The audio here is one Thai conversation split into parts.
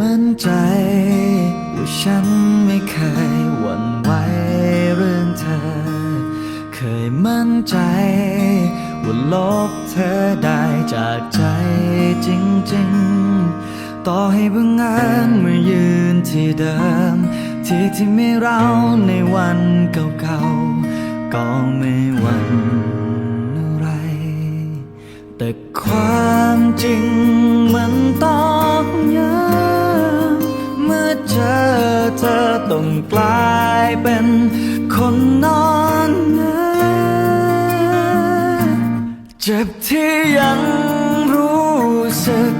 มั่นใจ ว่าฉันไม่เคยหวั่นไหวเรื่องเธอ เคยมั่นใจ ว่าลบเธอได้จากใจจริงๆ ต่อให้บังเอิญมายืนที่เดิม ที่ที่ไมีเราในวันเก่าๆ ก็ไม่หวั่น ต้องกลายเป็นคนนอนเนอเจ็บที่ยังรู้สึก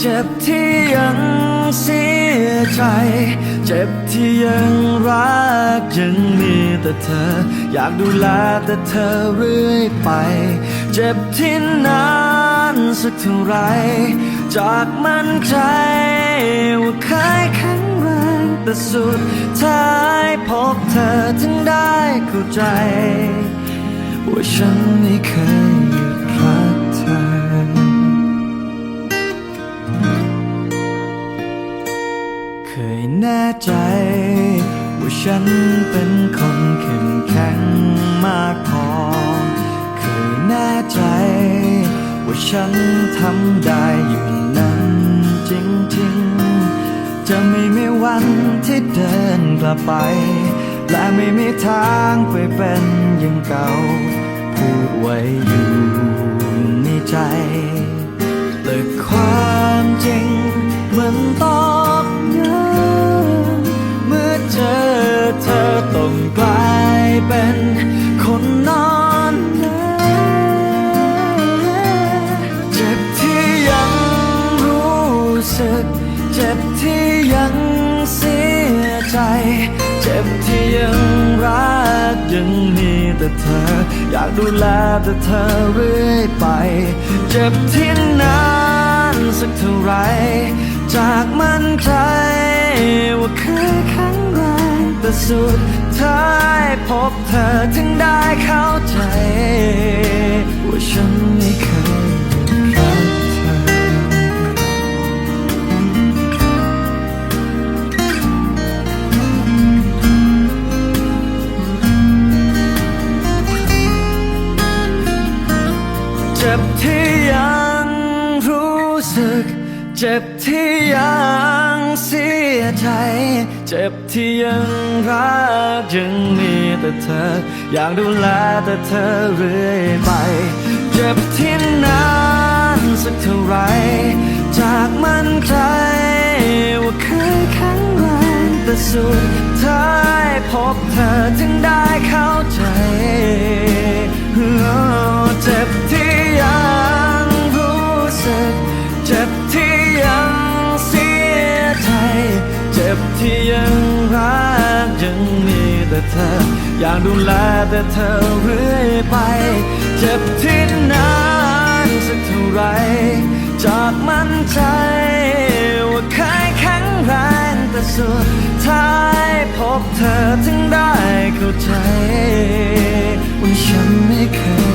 เจ็บที่ยังเสียใจ เจ็บที่ยังรักยังมีแต่เธอ อยากดูแลแต่เธอเรื่อยไป เจ็บที่นานสักเท่าไร จากมั่นใจว่าเคย แข็งแรงแต่สุดท้ายพบเธอถึงได้เข้าใจ ว่าฉันไม่เคยหยุดรักเธอ เคยแน่ใจ ว่าฉันเป็นคนเข้มแข็งมากพอ เคยแน่ใจ ว่าฉันทำได้อย่างนั้นจริงๆ จะไม่มีวันที่เดินกลับไป และไม่มีทางไปเป็นอย่างเก่า พูดไว้อยู่ในใจ แต่ความจริงเหมันตองย้ำเมื่อเจอเธอต้องกลายเป็น แต่เธอ อยากดูแลแต่เธอเรื่อยไป เจ็บที่นานสักเท่าไร จากมั่นใจว่าเคยแข็งแรงแต่สุดท้ายพบเธอถึงได้เข้าใจว่าฉัน เจ็บที่ยังรู้สึก เจ็บที่ยังเสียใจ เจ็บที่ยังรักยังมีแต่เธอ อยากดูแลแต่เธอเรื่อยไป เจ็บที่นานสักเท่าไร จากมันใจว่าเคยแข็งแรงแต่สุดท้ายพบเธอถึงได้เข้าใจ แต่เธอ อยากดูแลแต่เธอเรื่อยไป เจ็บที่นานสักเท่าไร จากมั่นใจ ว่าเคยแข็งแรงแต่สุดท้ายพบเธอถึงได้เข้าใจ ว่าฉันไม่เคย